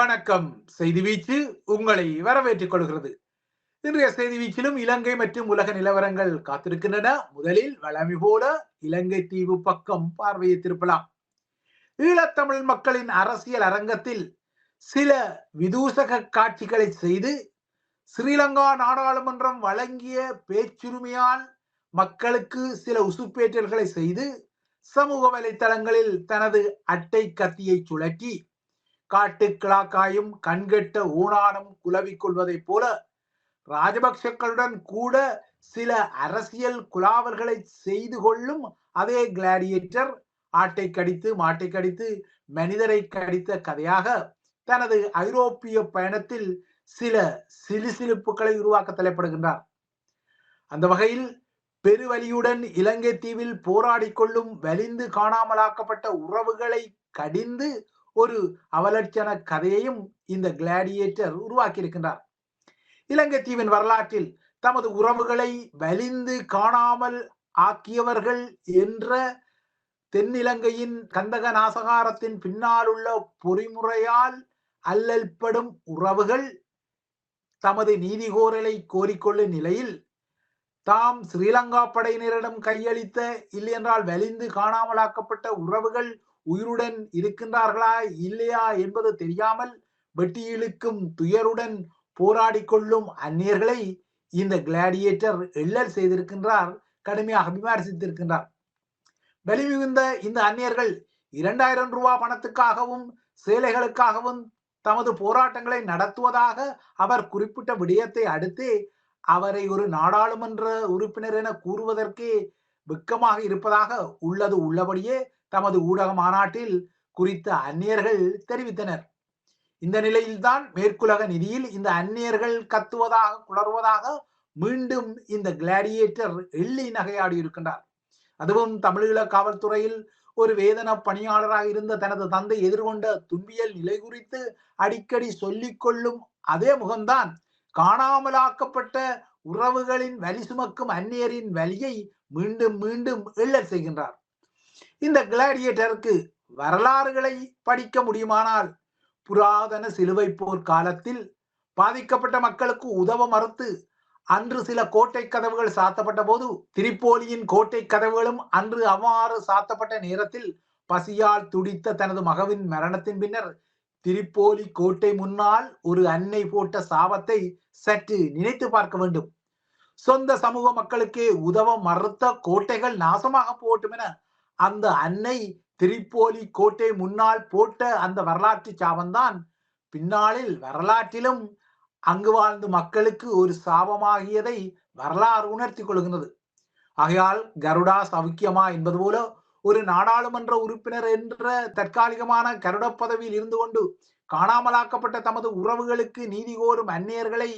வணக்கம். செய்தி வீச்சு உங்களை வரவேற்றுக் கொள்கிறது. இன்றைய செய்தி வீச்சிலும் இலங்கை மற்றும் உலக நிலவரங்கள் காத்திருக்கின்றன. முதலில் வளமை போல இலங்கை தீவு பக்கம் பார்வையை திருப்பலாம். ஈழத்தமிழ் மக்களின் அரசியல் அரங்கத்தில் சில விதூசக காட்சிகளை செய்து ஸ்ரீலங்கா நாடாளுமன்றம் வழங்கிய பேச்சுரிமையால் மக்களுக்கு சில உசுப்பேற்றல்களை செய்து சமூக வலைத்தளங்களில் தனது அட்டை கத்தியை சுழற்றி காட்டு கிளாக்காயும் கண்கெட்ட ஊனானும் குலவிக் கொள்வதைப் போல ராஜபக்சக்களுடன் கூட சில அரசியல் குலாவல்களை செய்து கொள்ளும் அதே கிளாடியேட்டர் ஆட்டை கடித்து மாட்டை கடித்து மனிதரை கடித்த கதையாக தனது ஐரோப்பிய பயணத்தில் சில சிலுசிலுப்புகளை உருவாக்க தலைப்படுகின்றார். அந்த வகையில் பெருவலியுடன் இலங்கை தீவில் போராடிக் கொள்ளும் வலிந்து காணாமலாக்கப்பட்ட உறவுகளை கடிந்து ஒரு அவலட்சண கதையையும் இந்த கிளாடியேட்டர் உருவாக்கியிருக்கின்றார். இலங்கை தீவின் வரலாற்றில் தமது உறவுகளை வலிந்து காணாமல் ஆக்கியவர்கள் என்ற தென்னிலங்கையின் கந்தக நாசகாரத்தின் பின்னால் உள்ள பொறிமுறையால் அல்லல்படும் உறவுகள் தமது நீதிகோரலை கோரிக்கொள்ளும் நிலையில் தாம் ஸ்ரீலங்கா படையினரிடம் கையளித்த இல்லையென்றால் வலிந்து காணாமலாக்கப்பட்ட உறவுகள் உயிருடன் இருக்கின்றார்களா இல்லையா என்பது தெரியாமல் வெட்டி இழுக்கும் துயருடன் போராடி கொள்ளும் அந்நியர்களை இந்த கிளாடியேட்டர் எள்ளல் செய்திருக்கின்றார் கடுமையாக விமர்சித்திருக்கின்றார். வெளிமிகுந்த இந்த அந்நியர்கள் இரண்டாயிரம் ரூபாய் பணத்துக்காகவும் சேலைகளுக்காகவும் தமது போராட்டங்களை நடத்துவதாக அவர் குறிப்பிட்ட விடயத்தை அடுத்து அவரை ஒரு நாடாளுமன்ற உறுப்பினர் என கூறுவதற்கே வெக்கமாக இருப்பதாக உள்ளது உள்ளபடியே தமது ஊடக மாநாட்டில் குறித்த அந்நியர்கள் தெரிவித்தனர். இந்த நிலையில்தான் மேற்குலக நிதியில் இந்த அந்நியர்கள் கத்துவதாக குளறுவதாக மீண்டும் இந்த கிளாடியேட்டர் எள்ளி நகையாடி இருக்கின்றார். அதுவும் தமிழீழ காவல்துறையில் ஒரு வேதன பணியாளராக இருந்த தனது தந்தை எதிர்கொண்ட துன்பியல் நிலை குறித்து அடிக்கடி சொல்லிக் கொள்ளும் அதே முகம்தான் காணாமலாக்கப்பட்ட உறவுகளின் வலி சுமக்கும் அந்நியரின் வலியை மீண்டும் மீண்டும் எள்ளல் செய்கின்றார். இந்த கிளாடியேட்டருக்கு வரலாறுகளை படிக்க முடியுமானால் புராதன சிலுவை போர் காலத்தில் பாதிக்கப்பட்ட மக்களுக்கு உதவ மறுத்து அன்று சில கோட்டை கதவுகள் சாத்தப்பட்ட போது திரிப்போலியின் கோட்டை கதவுகளும் அன்று அவ்வாறு சாத்தப்பட்ட நேரத்தில் பசியால் துடித்த தனது மகவின் மரணத்தின் பின்னர் திரிப்போலி கோட்டை முன்னால் ஒரு அன்னை போட்ட சாபத்தை சற்று நினைத்து பார்க்க வேண்டும். சொந்த சமூக மக்களுக்கே உதவ மறுத்த கோட்டைகள் நாசமாக போட்டும் என அந்த அன்னை திரிப்போலி கோட்டை முன்னால் போட்ட அந்த வரலாற்று சாபம்தான். பின்னாளில் வரலாற்றிலும் அங்கு வாழ்ந்த மக்களுக்கு ஒரு சாபமாகியதை வரலாறு உணர்த்தி கொள்கின்றது. ஆகையால் கருடா சவுக்கியமா என்பது போல ஒரு நாடாளுமன்ற உறுப்பினர் என்ற தற்காலிகமான கருட பதவியில் இருந்து கொண்டு காணாமலாக்கப்பட்ட தமது உறவுகளுக்கு நீதி கோரும் அந்நியர்களை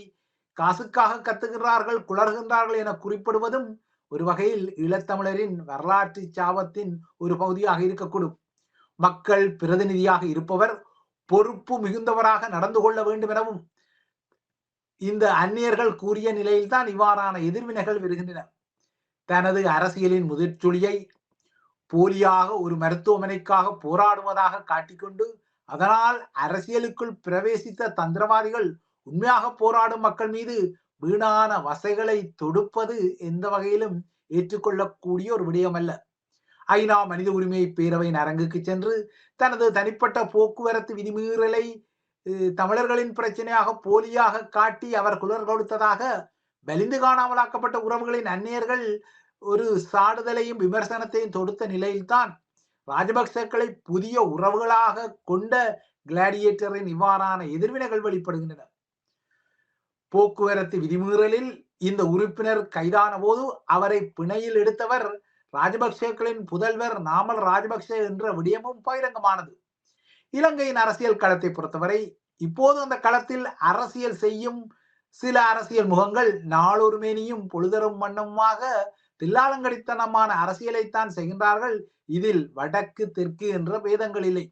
காசுக்காக கத்துகிறார்கள் குளறுகின்றார்கள் என குறிப்பிடுவதும் ஒரு வகையில் ஈழத்தமிழரின் வரலாற்று சாபத்தின் ஒரு பகுதியாக இருக்கக்கூடும். மக்கள் பிரதிநிதியாக இருப்பவர் பொறுப்பு மிகுந்தவராக நடந்து கொள்ள வேண்டும் எனவும் இந்த அந்நியர்கள் கூறிய நிலையில்தான் இவ்வாறான எதிர்வினைகள் வருகின்றன. தனது அரசியலின் முதிர்ச்சுளியை போலியாக ஒரு மருத்துவமனைக்காக போராடுவதாக காட்டிக்கொண்டு அதனால் அரசியலுக்குள் பிரவேசித்த தந்திரவாதிகள் உண்மையாக போராடும் மக்கள் மீது வீணான வசைகளை தொடுப்பது எந்த வகையிலும் ஏற்றுக்கொள்ளக்கூடிய ஒரு விடயம் அல்ல ஐநா மனித உரிமை பேரவையின் அரங்குக்கு சென்று தனது தனிப்பட்ட போக்குவரத்து விதிமீறலை தமிழர்களின் பிரச்சனையாக போலியாக காட்டி அவர் குளர் கொடுத்ததாக வலிந்து காணாமலாக்கப்பட்ட உறவுகளின் அந்நியர்கள் ஒரு சாடுதலையும் விமர்சனத்தையும் தொடுத்த நிலையில்தான் ராஜபக்சக்களை புதிய உறவுகளாக கொண்ட கிளாடியேட்டரின் இவ்வாறான எதிர்வினைகள் வெளிப்படுகின்றன. போக்குவரத்து விதிமீறலில் இந்த உறுப்பினர் கைதான போது அவரை பிணையில் எடுத்தவர் ராஜபக்சேக்களின் புதல்வர் நாமல் ராஜபக்சே என்ற விடயமும் பகிரங்கமானது. இலங்கையின் அரசியல் களத்தை பொறுத்தவரை இப்போது அந்த களத்தில் அரசியல் செய்யும் சில அரசியல் முகங்கள் நாளொரு மேனியும் பொழுதரும் வண்ணமாக தில்லாலங்கடித்தனமான அரசியலைத்தான் செய்கின்றார்கள். இதில் வடக்கு தெற்கு என்ற பேதங்கள் இல்லை.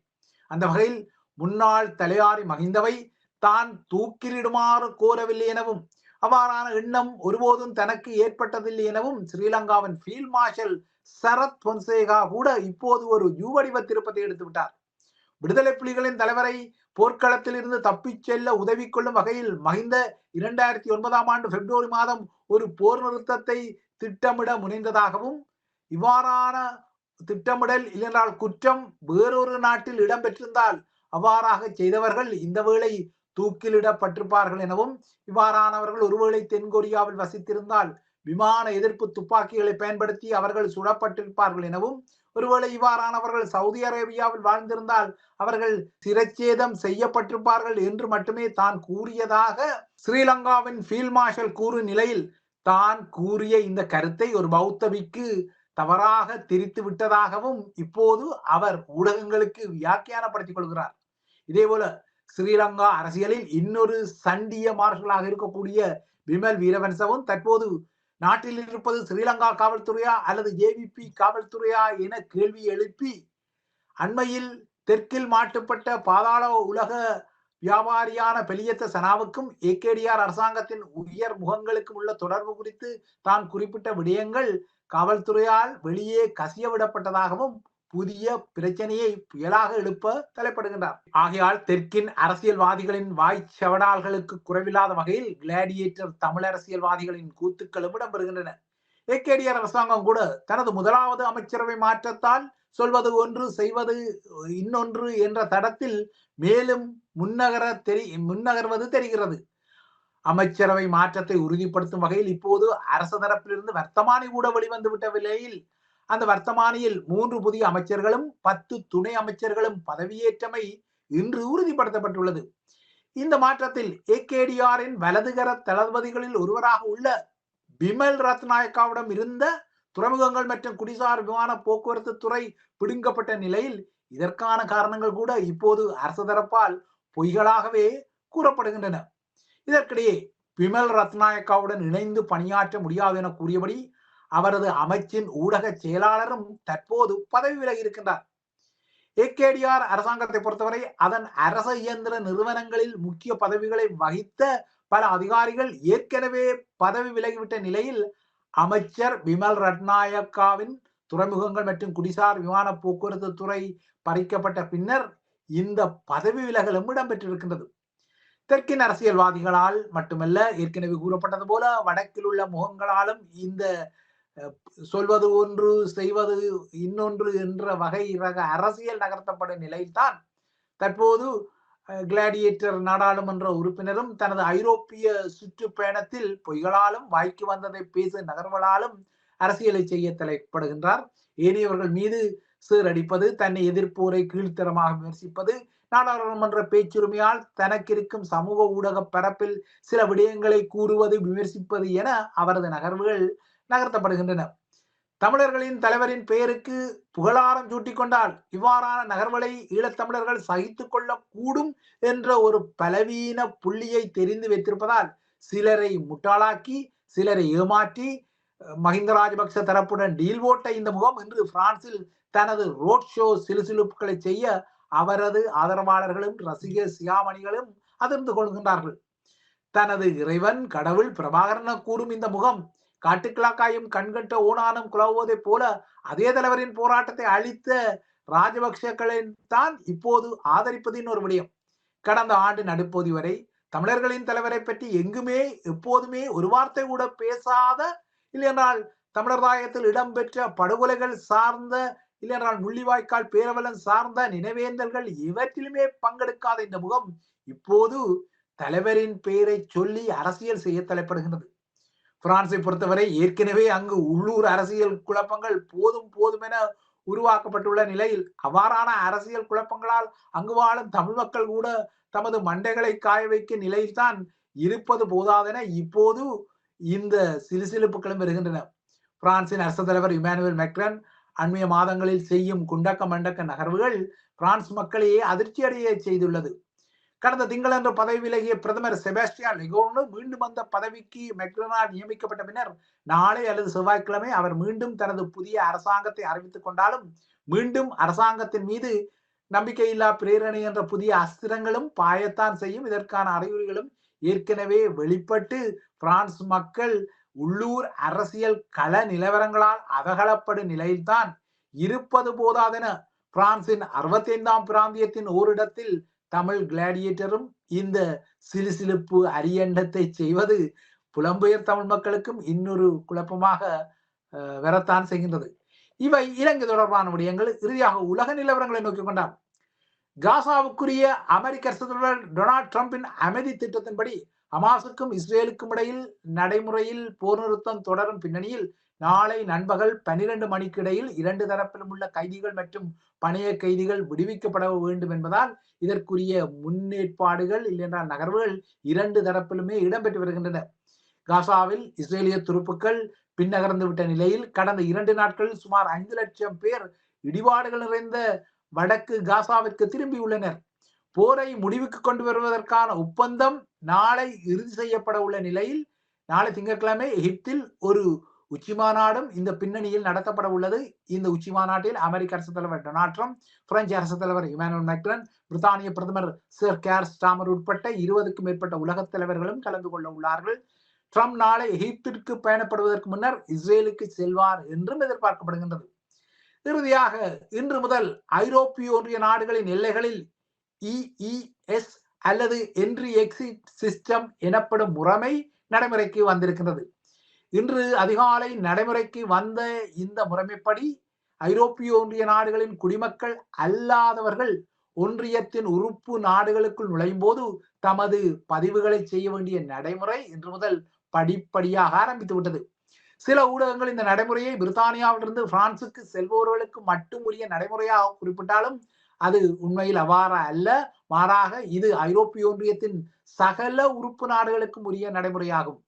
அந்த வகையில் முன்னாள் தலையாரி மகிந்தவை தான் தூக்கிலிடுமாறு கோரவில்லை எனவும் அவ்வாறான எண்ணம் ஒருபோதும் தனக்கு ஏற்பட்டதில்லை எனவும் ஸ்ரீலங்காவின் ஃபீல்ட் மார்ஷல் சரத் பொன்சேகா கூட இப்போது ஒரு யூவடிவ திருப்பத்தை எடுத்துவிட்டார் விடுதலை புலிகளின் தலைவரை போர்க்களத்தில் இருந்து தப்பிச் செல்ல உதவி கொள்ளும் வகையில் மகிந்த இரண்டாயிரத்தி ஒன்பதாம் ஆண்டு பிப்ரவரி மாதம் ஒரு போர் நிறுத்தத்தை திட்டமிட முனைந்ததாகவும் இவ்வாறான திட்டமிடல் இல்லைன்றால் குற்றம் வேறொரு நாட்டில் இடம்பெற்றிருந்தால் அவ்வாறாக செய்தவர்கள் இந்த வேளை தூக்கிலிடப்பட்டிருப்பார்கள் எனவும் இவ்வாறானவர்கள் ஒருவேளை தென்கொரியாவில் வசித்திருந்தால் விமான எதிர்ப்பு துப்பாக்கிகளை பயன்படுத்தி அவர்கள் சுடப்பட்டிருப்பார்கள் எனவும் ஒருவேளை இவ்வாறானவர்கள் சவுதி அரேபியாவில் வாழ்ந்திருந்தால் அவர்கள் சிரச்சேதம் செய்யப்பட்டிருப்பார்கள் என்று மட்டுமே தான் கூறியதாக ஸ்ரீலங்காவின் ஃபீல்ட் மார்ஷல் கூறும் நிலையில் தான் கூறிய இந்த கருத்தை ஒரு பௌத்தவிக்கு தவறாக திரித்து விட்டதாகவும் இப்போது அவர் ஊடகங்களுக்கு வியாக்கியானப்படுத்திக் கொள்கிறார். இதே போல ஸ்ரீலங்கா அரசியலில் இன்னொரு சண்டிய மார்ஷலாக இருக்கக்கூடிய விமல் வீரவன்சவும் தற்போது நாட்டில் இருப்பது ஸ்ரீலங்கா காவல்துறையா அல்லது ஏவிபி காவல்துறையா என கேள்வி எழுப்பி அண்மையில் தெற்கில் மாட்டுப்பட்ட பாதாள உலக வியாபாரியான பெலியத்த சனாவுக்கும் ஏகேடிஆர் அரசாங்கத்தின் உயர் முகங்களுக்கும் உள்ள தொடர்பு குறித்து தான் குறிப்பிட்ட விடயங்கள் காவல்துறையால் வெளியே கசிய விடப்பட்டதாகவும் புதிய பிரச்சனையை புயலாக எழுப்ப தலைப்படுகின்றார். ஆகையால் தெற்கின் அரசியல்வாதிகளின் வாய் செவடால்களுக்கு குறைவில்லாத வகையில் கிளாடியேட்டர் தமிழ் அரசியல்வாதிகளின் கூத்துக்களும் இடம்பெறுகின்றன. ஏகேடிஆர் அரசாங்கம் கூட தனது முதலாவது அமைச்சரவை மாற்றத்தால் சொல்வது ஒன்று செய்வது இன்னொன்று என்ற தடத்தில் மேலும் முன்னகர தெரி முன்னகர்வது தெரிகிறது. அமைச்சரவை மாற்றத்தை உறுதிப்படுத்தும் வகையில் இப்போது அரசு தரப்பிலிருந்து வர்த்தமானி கூட வெளிவந்து விட்ட நிலையில் அந்த வர்த்தமானியில் மூன்று புதிய அமைச்சர்களும் பத்து துணை அமைச்சர்களும் பதவியேற்றமை இன்று உறுதிப்படுத்தப்பட்டுள்ளது. இந்த மாற்றத்தில் ஏகேடிஆரின் வலதுகர தளபதிகளில் ஒருவராக உள்ள பிமல் ரத்நாயக்காவிடம் இருந்த துறைமுகங்கள் மற்றும் குடிசார் விமான போக்குவரத்து துறை பிடுங்கப்பட்ட நிலையில் இதற்கான காரணங்கள் கூட இப்போது அரசு தரப்பால் பொய்களாகவே கூறப்படுகின்றன. இதற்கிடையே பிமல் ரத்நாயக்காவுடன் இணைந்து பணியாற்ற முடியாது என கூறியபடி அவரது அமைச்சின் ஊடக செயலாளரும் தற்போது பதவி விலகி இருக்கின்றார். ஏகேடிஆர் அரசாங்கத்தை பொறுத்தவரை அதன் அரச இயந்திர நிறுவனங்களில் முக்கிய பதவிகளை வகித்த பல அதிகாரிகள் ஏற்கனவே பதவி விலகிவிட்ட நிலையில் அமைச்சர் விமல் ரட்நாயக்காவின் துறைமுகங்கள் மற்றும் குடிசார் விமான போக்குவரத்து துறை பறிக்கப்பட்ட பின்னர் இந்த பதவி விலகலும் இடம்பெற்றிருக்கின்றது. தெற்கின் அரசியல்வாதிகளால் மட்டுமல்ல ஏற்கனவே கூறப்பட்டது போல வடக்கில் உள்ள முகங்களாலும் இந்த சொல்வது ஒன்று செய்வது இன்னொன்று என்ற வகை ரக அரசியல் நகர்த்தப்படும் நிலையில்தான் தற்போது கிளாடியேட்டர் நாடாளுமன்ற உறுப்பினரும் தனது ஐரோப்பிய சுற்றுப்பயணத்தில் பொய்களாலும் வாய்க்கு வந்ததை பேச நகர்வலாலும் அரசியலை செய்ய தலைப்படுகின்றார். ஏனையவர்கள் மீது சீரடிப்பது தன்னை எதிர்ப்போரை கீழ்த்தரமாக விமர்சிப்பது நாடாளுமன்ற பேச்சுரிமையால் தனக்கு இருக்கும் சமூக ஊடக பரப்பில் சில விடயங்களை கூறுவது விமர்சிப்பது என அவரது நகர்வுகள் நகர்த்தப்படுகின்றன. தமிழர்களின் தலைவரின் பெயருக்கு புகழாரம் சூட்டிக் கொண்டால் இவ்வாறான நகர்வுகளை ஈழத்தமிழர்கள் சகித்துக் கொள்ளக்கூடும் என்ற ஒரு பலவீன புள்ளியை தெரிந்து வைத்திருப்பதால் சிலரை முட்டாளாக்கி சிலரை ஏமாற்றி மஹிந்த ராஜபக்ச தரப்புடன் டீல் ஓட்ட இந்த முகம் இன்று பிரான்சில் தனது ரோட் ஷோ சிலுசிலுப்புகளை செய்ய அவரது ஆதரவாளர்களும் ரசிகர் சியாமணிகளும் அதிர்ந்து கொள்கின்றார்கள். தனது இறைவன் கடவுள் பிரபாகரன கூறும் இந்த முகம் காட்டுக்கிழக்காயும் கண்கட்ட ஓனானும் குழவுவதை போல அதே தலைவரின் போராட்டத்தை அழித்த ராஜபக்சேக்களின் தான் இப்போது ஆதரிப்பதின் ஒரு விடயம். கடந்த ஆண்டு நடுப்போதி வரை தமிழர்களின் தலைவரை பற்றி எங்குமே எப்போதுமே ஒரு வார்த்தை கூட பேசாத இல்லையென்றால் தமிழர் தாயத்தில் இடம்பெற்ற படுகொலைகள் சார்ந்த இல்லையென்றால் முள்ளிவாய்க்கால் பேரவலன் சார்ந்த நினைவேந்தல்கள் இவற்றிலுமே பங்கெடுக்காத இந்த முகம் இப்போது தலைவரின் பெயரை சொல்லி அரசியல் செய்ய தலைப்படுகின்றது. பிரான்சை பொறுத்தவரை ஏற்கனவே அங்கு உள்ளூர் அரசியல் குழப்பங்கள் போதும் போதும் என உருவாக்கப்பட்டுள்ள நிலையில் அவ்வாறான அரசியல் குழப்பங்களால் அங்கு வாழும் தமிழ் மக்கள் கூட தமது மண்டைகளை காய வைக்கும் நிலையில்தான் இருப்பது போதாதென இப்போது இந்த சிலுசிலுப்புகளும் வருகின்றன. பிரான்சின் அரசு தலைவர் இமானுவேல் மெக்ரன் அண்மைய மாதங்களில் செய்யும் குண்டக்க மண்டக்க நகர்வுகள் பிரான்ஸ் மக்களையே அதிர்ச்சியடைய செய்துள்ளது. கடந்த திங்களன்று பதவி விலகிய பிரதமர் செபாஸ்டியான் லெகோர்னு மீண்டும் அந்த பதவிக்கு மெக்ரனால் நியமிக்கப்பட்ட பின்னர் நாளை அல்லது செவ்வாய்க்கிழமை அவர் மீண்டும் தனது புதிய அரசாங்கத்தை அறிவித்துக் கொண்டாலும் மீண்டும் அரசாங்கத்தின் மீது நம்பிக்கையில்லா பிரேரணை என்ற புதிய அஸ்திரங்களும் பாயத்தான் செய்யும். இதற்கான அறிகுறிகளும் ஏற்கனவே வெளிப்பட்டு பிரான்ஸ் மக்கள் உள்ளூர் அரசியல் கள நிலவரங்களால் அவகலப்படும் நிலையில்தான் இருப்பது போதாதென பிரான்சின் அறுபத்தி ஐந்தாம் பிராந்தியத்தின் ஓரிடத்தில் தமிழ் கிளாடியேட்டரும் இந்த சிலுசிலுப்பு அரியண்டத்தை செய்வது புலம்பெயர் தமிழ் மக்களுக்கும் இன்னொரு குழப்பமாக வரத்தான் செய்கின்றது. இவை இலங்கை தொடர்பான விடயங்கள். இறுதியாக உலக நிலவரங்களை நோக்கி கொண்டார் காசாவுக்குரிய அமெரிக்க அரசுடன் டொனால்ட் ட்ரம்பின் அமைதி திட்டத்தின்படி ஹமாஸுக்கும் இஸ்ரேலுக்கும் இடையில் நடைமுறையில் போர் நிறுத்தம் தொடரும் பின்னணியில் நாளை நண்பகல் பனிரெண்டு மணிக்கு இடையில் இரண்டு தரப்பிலும் உள்ள கைதிகள் மற்றும் பணைய கைதிகள் விடுவிக்கப்பட வேண்டும் என்பதால் இதற்குரிய முன்னேற்பாடுகள் இல்லையென்றால் நகர்வுகள் இரண்டு தரப்பிலுமே இடம்பெற்று வருகின்றன. காசாவில் இஸ்ரேலிய துருப்புக்கள் பின்னகர்ந்து விட்ட நிலையில் கடந்த இரண்டு நாட்களில் சுமார் ஐந்து லட்சம் பேர் இடிபாடுகள் நிறைந்த வடக்கு காசாவிற்கு திரும்பியுள்ளனர் போரை முடிவுக்கு கொண்டு வருவதற்கான ஒப்பந்தம் நாளை இறுதி செய்யப்பட உள்ள நிலையில் நாளை திங்கட்கிழமை எகிப்தில் ஒரு உச்சி மாநாடும் இந்த பின்னணியில் நடத்தப்பட உள்ளது. இந்த உச்சி மாநாட்டில் அமெரிக்க அரசு தலைவர் டொனால்ட் ட்ரம்ப் பிரெஞ்சு அரசு தலைவர் இமானுவல் மேக்ரன் பிரித்தானிய பிரதமர் சர் கேர் ஸ்டாமர் உட்பட்ட இருபதுக்கும் மேற்பட்ட உலகத் தலைவர்களும் கலந்து கொள்ள உள்ளார்கள். ட்ரம்ப் நாளை எகிப்திற்கு பயணப்படுவதற்கு முன்னர் இஸ்ரேலுக்கு செல்வார் என்றும் எதிர்பார்க்கப்படுகின்றது. இறுதியாக இன்று முதல் ஐரோப்பிய ஒன்றிய நாடுகளின் எல்லைகளில் இஇஎஸ் அல்லது என்ட்ரி எக்ஸிட் சிஸ்டம் எனப்படும் முறைமை நடைமுறைக்கு வந்திருக்கின்றது. இன்று அதிகாலை நடைமுறைக்கு வந்த இந்த முறைமைப்படி ஐரோப்பிய ஒன்றிய நாடுகளின் குடிமக்கள் அல்லாதவர்கள் ஒன்றியத்தின் உறுப்பு நாடுகளுக்குள் நுழையும் போது தமது பதிவுகளை செய்ய வேண்டிய நடைமுறை இன்று முதல் படிப்படியாக ஆரம்பித்து விட்டது. சில ஊடகங்கள் இந்த நடைமுறையை பிரித்தானியாவிலிருந்து பிரான்சுக்கு செல்பவர்களுக்கு மட்டும் உரிய நடைமுறையாக குறிப்பிட்டாலும் அது உண்மையில் அவ்வாறு அல்ல. மாறாக இது ஐரோப்பிய ஒன்றியத்தின் சகல உறுப்பு நாடுகளுக்கும் உரிய நடைமுறையாகும்.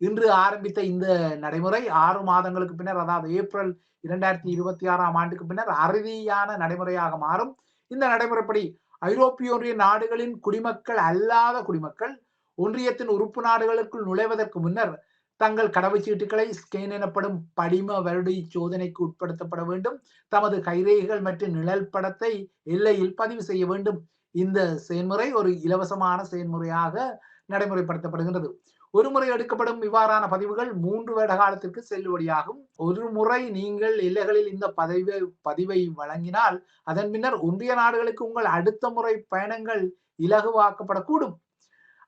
இன்று ஆரம்பித்த இந்த நடைமுறை ஆறு மாதங்களுக்கு பின்னர் அதாவது ஏப்ரல் இரண்டாயிரத்தி இருபத்தி ஆறாம் ஆண்டுக்கு பின்னர் அறுதியான நடைமுறையாக மாறும். இந்த நடைமுறைப்படி ஐரோப்பிய ஒன்றிய நாடுகளின் குடிமக்கள் அல்லாத குடிமக்கள் ஒன்றியத்தின் உறுப்பு நாடுகளுக்குள் நுழைவதற்கு முன்னர் தங்கள் கடவுச்சீட்டுகளை ஸ்கேன் எனப்படும் படிம வருடி சோதனைக்கு உட்படுத்தப்பட வேண்டும். தமது கைரேகைகள் மற்றும் நிழல் படத்தை எல்லையில் பதிவு செய்ய வேண்டும். இந்த செயல்முறை ஒரு இலவசமான செயல்முறையாக நடைமுறைப்படுத்தப்படுகின்றது. ஒரு முறை எடுக்கப்படும் இவ்வாறான பதிவுகள் மூன்று வருட காலத்திற்கு செல்லுபடியாகும். ஒரு முறை நீங்கள் எல்லைகளில் இந்த பதிவை பதிவை வழங்கினால் அதன் பின்னர் ஒன்றிய நாடுகளுக்கு உங்கள் அடுத்த முறை பயணங்கள் இலகுவாக்கப்படக்கூடும்.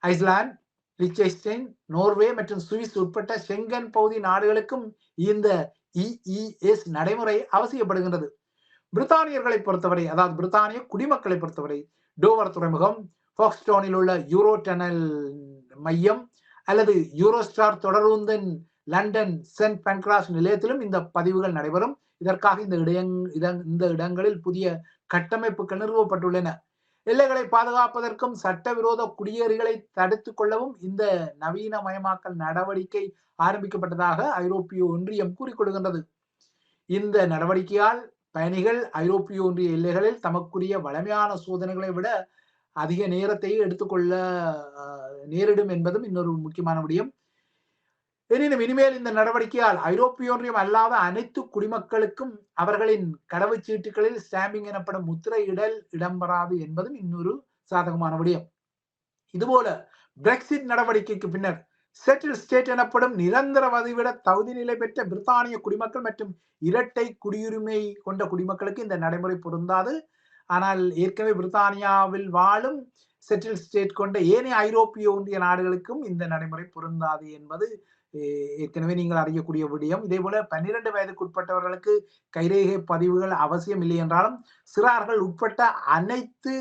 ஐஸ்லாந்து லிச்சைஸ்டைன் நோர்வே மற்றும் சுவிஸ் உட்பட்ட செங்கன் பகுதி நாடுகளுக்கும் இந்த இஇஎஸ் நடைமுறை அவசியப்படுகின்றது. பிரித்தானியர்களை பொறுத்தவரை அதாவது பிரித்தானிய குடிமக்களை பொறுத்தவரை டோவர் துறைமுகம் ஃபாக்ஸ்டோனில் உள்ள யூரோ டனல் மையம் அல்லது யூரோஸ்டார் தொடர்வுந்தன் லண்டன் சென்ட் பன்கிராஸ் நிலையத்திலும் இந்த பதிவுகள் நடைபெறும். இதற்காக இந்த இடங் இந்த இடங்களில் புதிய கட்டமைப்புகள் நிறுவப்பட்டுள்ளன. எல்லைகளை பாதுகாப்பதற்கும் சட்டவிரோத குடியேறிகளை தடுத்துக் கொள்ளவும் இந்த நவீனமயமாக்கல் நடவடிக்கை ஆரம்பிக்கப்பட்டதாக ஐரோப்பிய ஒன்றியம் கூறிக்கொள்கின்றது இந்த நடவடிக்கையால் பயணிகள் ஐரோப்பிய ஒன்றிய எல்லைகளில் தமக்குரிய வளமையான சோதனைகளை விட அதிக நேரத்தை எடுத்துக்கொள்ள நேரிடும் என்பதும் இன்னொரு முக்கியமான விடயம். எனினும் இனிமேல் இந்த நடவடிக்கையால் ஐரோப்பிய ஒன்றியம் அல்லாத அனைத்து குடிமக்களுக்கும் அவர்களின் கடவுச்சீட்டுகளில் ஸ்டாம்பிங் எனப்படும் முத்திரையிடல் இடம்பெறாது என்பதும் இன்னொரு சாதகமான விடயம். இதுபோல பிரெக்சிட் நடவடிக்கைக்கு பின்னர் செட்டில் ஸ்டேட் எனப்படும் நிரந்தர வதிவிட தகுதி நிலை பெற்ற பிரித்தானிய குடிமக்கள் மற்றும் இரட்டை குடியுரிமை கொண்ட குடிமக்களுக்கு இந்த நடைமுறை பொருந்தாது. ஆனால் ஏற்கனவே பிரித்தானியாவில் வாழும் செட்டில் ஸ்டேட் கொண்ட ஏனைய ஐரோப்பிய ஒன்றிய நாடுகளுக்கும் இந்த நடைமுறை பொருந்தாது என்பது ஏற்கனவே நீங்கள் அறியக்கூடிய விடயம். இதே போல பன்னிரண்டு வயதுக்குட்பட்டவர்களுக்கு கைரேகை பதிவுகள் அவசியம் இல்லை என்றாலும் சிறார்கள் உட்பட்ட அனைத்து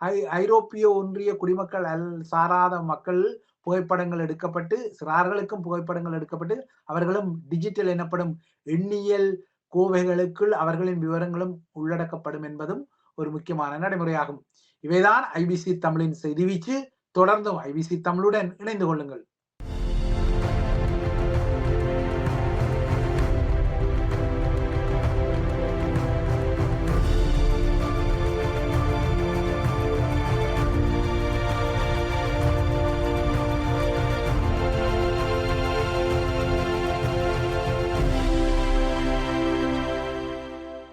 ஐ ஐரோப்பிய ஒன்றிய குடிமக்கள் அல் சாராத மக்கள் புகைப்படங்கள் எடுக்கப்பட்டு சிறார்களுக்கும் புகைப்படங்கள் எடுக்கப்பட்டு அவர்களும் டிஜிட்டல் எனப்படும் எண்ணியல் கோவைகளுக்குள் அவர்களின் விவரங்களும் உள்ளடக்கப்படும் என்பதும் ஒரு முக்கியமான நடைமுறையாகும். இவைதான் ஐபிசி தமிழின் செய்தி வீச்சு. தொடர்ந்தும் ஐபிசி தமிழுடன் இணைந்து கொள்ளுங்கள்.